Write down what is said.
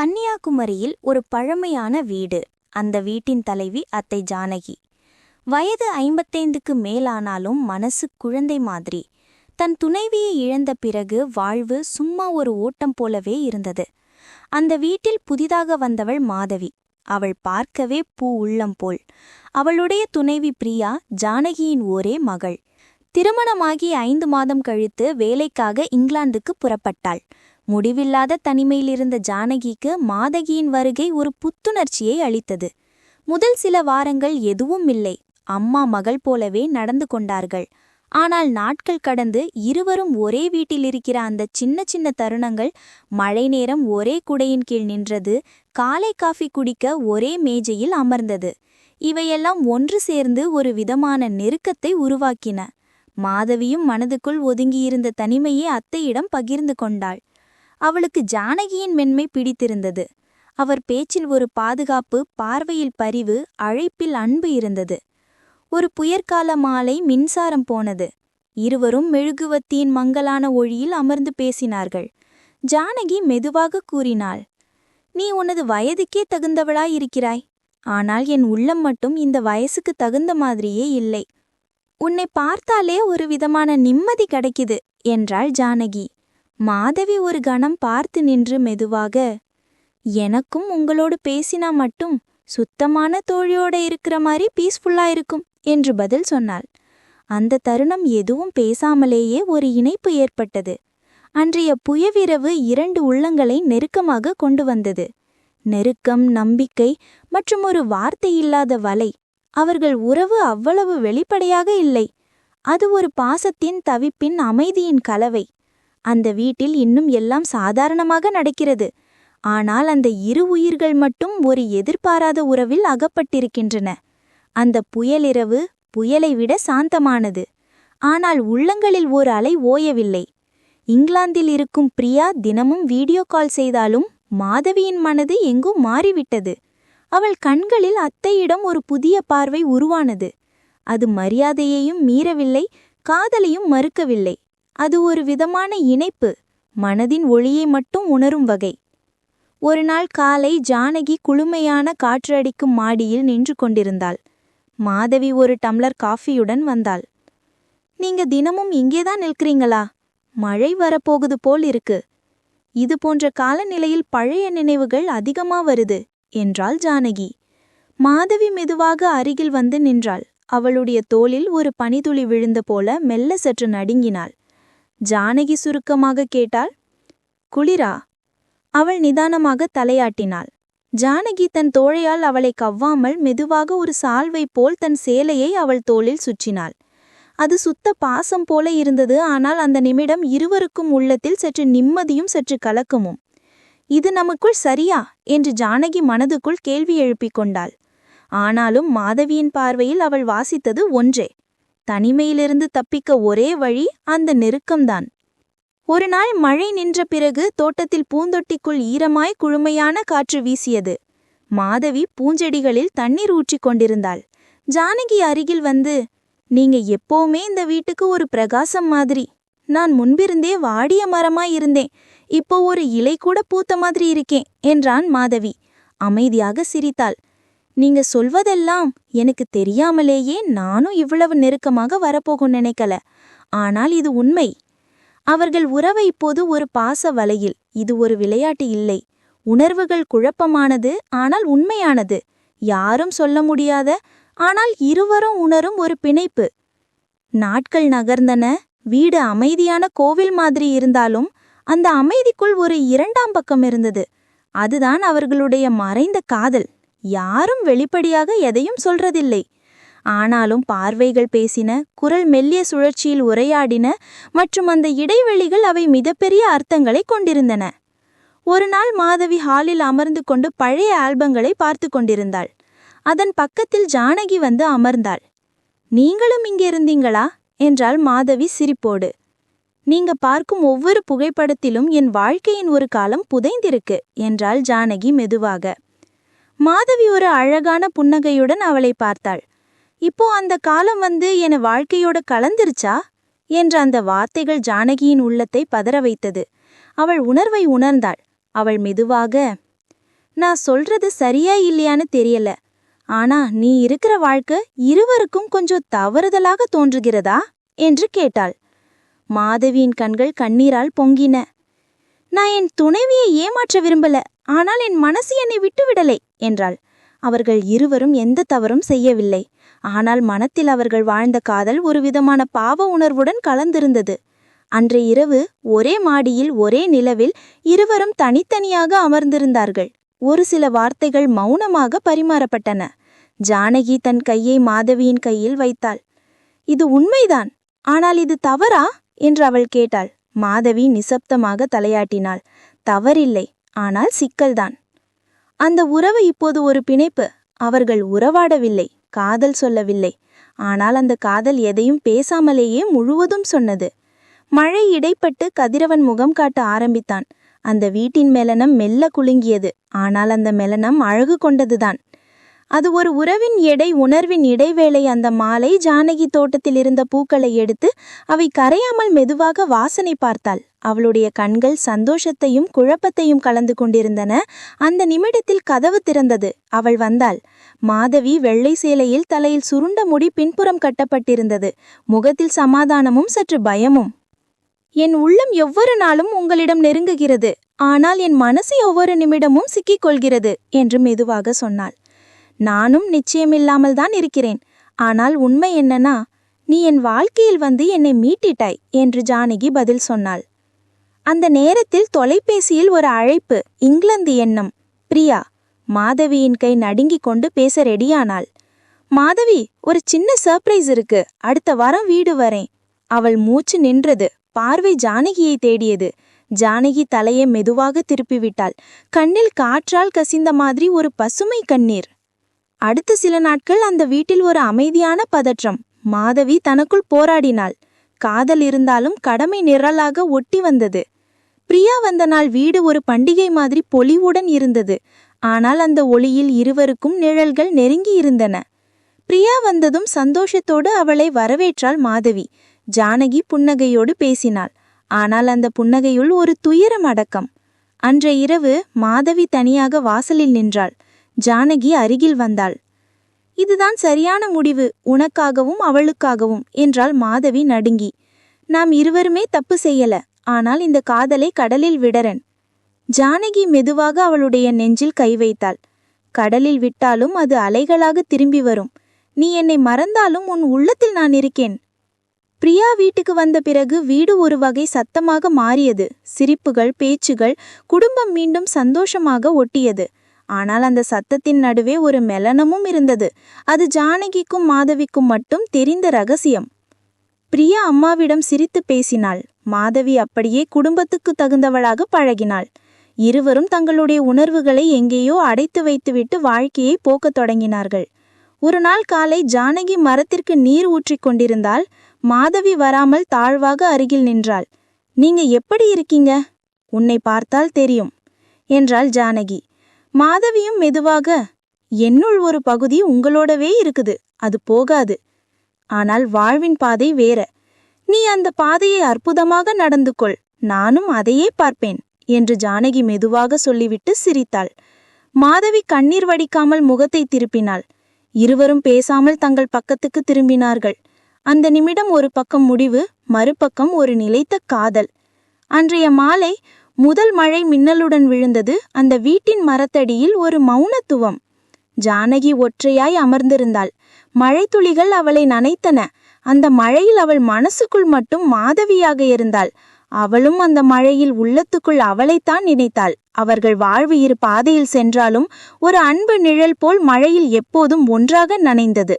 கன்னியாகுமரியில் ஒரு பழமையான வீடு. அந்த வீட்டின் தலைவி அத்தை ஜானகி. வயது ஐம்பத்தைந்துக்கு மேலானாலும் மனசு குழந்தை மாதிரி. தன் துணைவியை இழந்த பிறகு வாழ்வு சும்மா ஒரு ஓட்டம் போலவே இருந்தது. அந்த வீட்டில் புதிதாக வந்தவள் மாதவி. அவள் பார்க்கவே பூ உள்ளம் போல். அவளுடைய துணைவி பிரியா ஜானகியின் ஒரே மகள். திருமணமாகி ஐந்து மாதம் கழித்து வேலைக்காக இங்கிலாந்துக்கு புறப்பட்டாள். முடிவில்லாத தனிமையிலிருந்த ஜானகிக்கு மாதகியின் வருகை ஒரு புத்துணர்ச்சியை அளித்தது. முதல் சில வாரங்கள் எதுவும் இல்லை. அம்மா மகள் போலவே நடந்து கொண்டார்கள். ஆனால் நாட்கள் கடந்து இருவரும் ஒரே வீட்டில் இருக்கிற அந்த சின்ன சின்ன தருணங்கள் மழை நேரம் ஒரே குடையின் கீழ் நின்றது காலை காஃபி குடிக்க ஒரே மேஜையில் அமர்ந்தது. இவையெல்லாம் ஒன்று சேர்ந்து ஒரு விதமான நெருக்கத்தை உருவாக்கின. மாதவியும் மனதுக்குள் ஒதுங்கியிருந்த தனிமையை அத்தையிடம் பகிர்ந்து கொண்டாள். அவளுக்கு ஜானகியின் மென்மை பிடித்திருந்தது. அவர் பேச்சில் ஒரு பாதுகாப்பு பார்வையில் பரிவு அழைப்பில் அன்பு இருந்தது. ஒரு புயற்கால மாலை மின்சாரம் போனது. இருவரும் மெழுகுவத்தியின் மங்கலான ஒளியில் அமர்ந்து பேசினார்கள். ஜானகி மெதுவாக கூறினாள் நீ உனது வயதுக்கே தகுந்தவளாயிருக்கிறாய் ஆனால் என் உள்ளம் மட்டும் இந்த வயசுக்கு தகுந்த மாதிரியே இல்லை. உன்னை பார்த்தாலே ஒரு விதமான நிம்மதி கிடைக்குது என்றாள் ஜானகி. மாதவி ஒரு கணம் பார்த்து நின்று மெதுவாக எனக்கும் உங்களோடு பேசினா மட்டும் சுத்தமான தோழியோட இருக்கிற மாதிரி பீஸ்ஃபுல்லா இருக்கும் என்று பதில் சொன்னாள். அந்த தருணம் எதுவும் பேசாமலேயே ஒரு இணைப்பு ஏற்பட்டது. அன்றைய புயவிரவு இரண்டு உள்ளங்களை நெருக்கமாக கொண்டு வந்தது. நெருக்கம் நம்பிக்கை மற்றும் ஒரு வார்த்தை இல்லாத வலை. அவர்கள் உறவு அவ்வளவு வெளிப்படையாக இல்லை. அது ஒரு பாசத்தின் தவிப்பின் அமைதியின் கலவை. அந்த வீட்டில் இன்னும் எல்லாம் சாதாரணமாக நடக்கிறது. ஆனால் அந்த இரு உயிர்கள் மட்டும் ஒரு எதிர்பாராத உறவில் அகப்பட்டிருக்கின்றன. அந்த புயலிரவு புயலை விட சாந்தமானது. ஆனால் உள்ளங்களில் ஒரு அலை ஓயவில்லை. இங்கிலாந்தில் இருக்கும் பிரியா தினமும் வீடியோ கால் செய்தாலும் மாதவியின் மனது எங்கும் மாறிவிட்டது. அவள் கண்களில் அத்தையிடம் ஒரு புதிய பார்வை உருவானது. அது மரியாதையையும் மீறவில்லை காதலையும் மறுக்கவில்லை. அது ஒரு விதமான இணைப்பு மனதின் ஒளியை மட்டும் உணரும் வகை. ஒரு நாள் காலை ஜானகி குளுமையான காற்றடிக்கும் மாடியில் நின்று கொண்டிருந்தாள். மாதவி ஒரு டம்ளர் காஃபியுடன் வந்தாள். நீங்க தினமும் இங்கேதான் நிற்கிறீங்களா? மழை வரப்போகுது போல் இருக்கு. இது போன்ற காலநிலையில் பழைய நினைவுகள் அதிகமா வருது என்றாள் ஜானகி. மாதவி மெதுவாக அருகில் வந்து நின்றாள். அவளுடைய தோளில் ஒரு பனிதுளி விழுந்த போல மெல்ல சற்று நடுங்கினாள். ஜானகி சுருக்கமாக கேட்டாள். குளிரா? அவள் நிதானமாக தலையாட்டினாள். ஜானகி தன் தோழையால் அவளை கவ்வாமல் மெதுவாக ஒரு சால்வை போல் தன் சேலையை அவள் தோளில் சுற்றினாள். அது சுத்த பாசம் போல இருந்தது ஆனால் அந்த நிமிடம் இருவருக்கும் உள்ளத்தில் சற்று நிம்மதியும் சற்று கலக்கமும். இது நமக்குள் சரியா? என்று ஜானகி மனதுக்குள் கேள்வி எழுப்பிக் கொண்டாள். ஆனாலும் மாதவியின் பார்வையில் அவள் வாசித்தது ஒன்றே. தனிமையிலிருந்து தப்பிக்க ஒரே வழி அந்த நெருக்கம்தான். ஒரு நாள் மழை நின்ற பிறகு தோட்டத்தில் பூந்தொட்டிக்குள் ஈரமாய் குழுமையான காற்று வீசியது. மாதவி பூஞ்செடிகளில் தண்ணீர் ஊற்றிக் கொண்டிருந்தாள். ஜானகி அருகில் வந்து நீங்க எப்போவுமே இந்த வீட்டுக்கு ஒரு பிரகாசம் மாதிரி. நான் முன்பிருந்தே வாடிய மரமாய் இருந்தேன். இப்போ ஒரு இலை கூட பூத்த மாதிரி இருக்கேன் என்றான் மாதவி. அமைதியாக சிரித்தாள். நீங்க சொல்வதெல்லாம் எனக்கு தெரியாமலேயே நானும் இவ்வளவு நெருக்கமாக வரப்போகும் நினைக்கல. ஆனால் இது உண்மை. அவர்கள் உறவை இப்போது ஒரு பாச வலையில் இது ஒரு விளையாட்டு இல்லை. உணர்வுகள் குழப்பமானது ஆனால் உண்மையானது. யாரும் சொல்ல முடியாத ஆனால் இருவரும் உணரும் ஒரு பிணைப்பு. நாட்கள் நகர்ந்தன வீடு அமைதியான கோவில் மாதிரி இருந்தாலும் அந்த அமைதிக்குள் ஒரு இரண்டாம் பக்கம் இருந்தது. அதுதான் அவர்களுடைய மறைந்த காதல். யாரும் வெளிப்படையாக எதையும் சொல்றதில்லை. ஆனாலும் பார்வைகள் பேசின குரல் மெல்லிய சுழற்சியில் உரையாடின மற்றும் அந்த இடைவெளிகள் அவை மிகப்பெரிய அர்த்தங்களை கொண்டிருந்தன. ஒரு நாள் மாதவி ஹாலில் அமர்ந்து கொண்டு பழைய ஆல்பங்களை பார்த்து கொண்டிருந்தாள். அதன் பக்கத்தில் ஜானகி வந்து அமர்ந்தாள். நீங்களும் இங்கே இருந்தீங்களா? என்றாள் மாதவி சிரிப்போடு. நீங்க பார்க்கும் ஒவ்வொரு புகைப்படத்திலும் என் வாழ்க்கையின் ஒரு காலம் புதைந்திருக்கு என்றாள் ஜானகி மெதுவாக. மாதவி ஒரு அழகான புன்னகையுடன் அவளை பார்த்தாள். இப்போ அந்த காலம் வந்து என வாழ்க்கையோட கலந்துருச்சா? என்ற அந்த வார்த்தைகள் ஜானகியின் உள்ளத்தை பதற வைத்தது. அவள் உணர்வை உணர்ந்தாள். அவள் மெதுவாக நான் சொல்றது சரியா இல்லையான்னு தெரியல. ஆனா நீ இருக்கிற வாழ்க்கை இருவருக்கும் கொஞ்சம் தவறுதலாக தோன்றுகிறதா? என்று கேட்டாள். மாதவியின் கண்கள் கண்ணீரால் பொங்கின. நான் என் துணைவியை ஏமாற்ற விரும்பல. ஆனால் என் மனசு என்னை விட்டுவிடலை என்றாள். அவர்கள் இருவரும் எந்த தவறும் செய்யவில்லை. ஆனால் மனத்தில் அவர்கள் வாழ்ந்த காதல் ஒரு விதமான பாவ உணர்வுடன் கலந்திருந்தது. அன்றைய இரவு ஒரே மாடியில் ஒரே நிலவில் இருவரும் தனித்தனியாக அமர்ந்திருந்தார்கள். ஒரு சில வார்த்தைகள் மௌனமாக பரிமாறப்பட்டன. ஜானகி தன் கையை மாதவியின் கையில் வைத்தாள். இது உண்மைதான். ஆனால் இது தவறா? என்று அவள் கேட்டாள். மாதவி நிசப்தமாக தலையாட்டினாள். தவறில்லை. ஆனால் சிக்கல்தான். அந்த உறவு இப்போது ஒரு பிணைப்பு. அவர்கள் உறவாடவில்லை காதல் சொல்லவில்லை. ஆனால் அந்த காதல் எதையும் பேசாமலேயே முழுவதும் சொன்னது. மழை இடைப்பட்டு கதிரவன் முகம் காட்ட ஆரம்பித்தான். அந்த வீட்டின் மெலனம் மெல்ல குலுங்கியது. ஆனால் அந்த மெலனம் அழகு கொண்டதுதான். அது ஒரு உறவின் எடை உணர்வின் இடைவேளை. அந்த மாலை ஜானகி தோட்டத்தில் இருந்த பூக்களை எடுத்து அவை கரையாமல் மெதுவாக வாசனை பார்த்தாள். அவளுடைய கண்கள் சந்தோஷத்தையும் குழப்பத்தையும் கலந்து கொண்டிருந்தன. அந்த நிமிடத்தில் கதவு திறந்தது. அவள் வந்தாள். மாதவி வெள்ளை சேலையில் தலையில் சுருண்ட முடி பின்புறம் கட்டப்பட்டிருந்தது. முகத்தில் சமாதானமும் சற்று பயமும். என் உள்ளம் ஒவ்வொரு நாளும் உங்களிடம் நெருங்குகிறது. ஆனால் என் மனசு ஒவ்வொரு நிமிடமும் சிக்கிக் கொள்கிறது என்று மெதுவாக சொன்னாள். நானும் நிச்சயமில்லாமல் தான் இருக்கிறேன். ஆனால் உண்மை என்னன்னா நீ என் வாழ்க்கையில் வந்து என்னை மீட்டிட்டாய் என்று ஜானகி பதில் சொன்னாள். அந்த நேரத்தில் தொலைபேசியில் ஒரு அழைப்பு இங்கிலாந்து எண்ணம். பிரியா மாதவியின் கை நடுங்கிக் கொண்டு பேச ரெடியானாள். மாதவி ஒரு சின்ன சர்ப்ரைஸ் இருக்கு. அடுத்த வாரம் வீடு வரேன். அவள் மூச்சு நின்றது. பார்வை ஜானகியை தேடியது. ஜானகி தலையை மெதுவாக திருப்பிவிட்டாள். கண்ணில் காற்றால் கசிந்த மாதிரி ஒரு பசுமை கண்ணீர். அடுத்த சில நாட்கள் அந்த வீட்டில் ஒரு அமைதியான பதற்றம். மாதவி தனக்குள் போராடினாள். காதல் இருந்தாலும் கடமை நிரலாக ஒட்டி வந்தது. பிரியா வந்த நாள் வீடு ஒரு பண்டிகை மாதிரி பொலிவுடன் இருந்தது. ஆனால் அந்த ஒளியில் இருவருக்கும் நிழல்கள் நெருங்கி இருந்தன. பிரியா வந்ததும் சந்தோஷத்தோடு அவளை வரவேற்றாள் மாதவி. ஜானகி புன்னகையோடு பேசினாள். ஆனால் அந்த புன்னகையுள் ஒரு துயரம் அடக்கம். அன்றைய இரவு மாதவி தனியாக வாசலில் நின்றாள். ஜானகி அருகில் வந்தாள். இதுதான் சரியான முடிவு. உனக்காகவும் அவளுக்காகவும் என்றாள் மாதவி நடுங்கி. நாம் இருவருமே தப்பு செய்யல. ஆனால் இந்த காதலை கடலில் விடறன். ஜானகி மெதுவாக அவளுடைய நெஞ்சில் கை வைத்தாள். கடலில் விட்டாலும் அது அலைகளாக திரும்பி வரும். நீ என்னை மறந்தாலும் உன் உள்ளத்தில் நான் இருக்கேன். பிரியா வீட்டுக்கு வந்த பிறகு வீடு ஒரு வகை சத்தமாக மாறியது. சிரிப்புகள் பேச்சுகள் குடும்பம் மீண்டும் சந்தோஷமாக ஒட்டியது. ஆனால் அந்த சத்தத்தின் நடுவே ஒரு மெலனமும் இருந்தது. அது ஜானகிக்கும் மாதவிக்கும் மட்டும் தெரிந்த ரகசியம். பிரியா அம்மாவிடம் சிரித்து பேசினாள். மாதவி அப்படியே குடும்பத்துக்கு தகுந்தவளாக பழகினாள். இருவரும் தங்களுடைய உணர்வுகளை எங்கேயோ அடைத்து வைத்துவிட்டு வாழ்க்கையை போக்கத் தொடங்கினார்கள். ஒரு நாள் காலை ஜானகி மரத்திற்கு நீர் ஊற்றிக் கொண்டிருந்தால் மாதவி வராமல் தாழ்வாக அருகில் நின்றாள். நீங்க எப்படி இருக்கீங்க? உன்னை பார்த்தால் தெரியும் என்றாள் ஜானகி. மாதவியும் மெதுவாக என்னுள் ஒரு பகுதி உங்களோடவே இருக்குது அது போகாது. ஆனால் வாழ்வின் பாதை வேற. நீ அந்த பாதையை அற்புதமாக நடந்து கொள் நானும் அதையே பார்ப்பேன் என்று ஜானகி மெதுவாக சொல்லிவிட்டு சிரித்தாள். மாதவி கண்ணீர் வடிக்காமல் முகத்தை திருப்பினாள். இருவரும் பேசாமல் தங்கள் பக்கத்துக்கு திரும்பினார்கள். அந்த நிமிடம் ஒரு பக்கம் முடிவு மறுபக்கம் ஒரு நிலைத்த காதல். அன்றைய மாலை முதல் மழை மின்னலுடன் விழுந்தது அந்த வீட்டின் மரத்தடியில் ஒரு மௌனத்துவம். ஜானகி ஒற்றையாய் அமர்ந்திருந்தாள். மழைத்துளிகள் அவளை நனைத்தன. அந்த மழையில் அவள் மனசுக்குள் மட்டும் மாதவியாக இருந்தாள். அவளும் அந்த மழையில் உள்ளத்துக்குள் அவளைத்தான் நினைத்தாள். அவர்கள் வாழ்வு இரு பாதையில் சென்றாலும் ஒரு அன்பு நிழல் போல் மழையில் எப்போதும் ஒன்றாக நனைந்தது.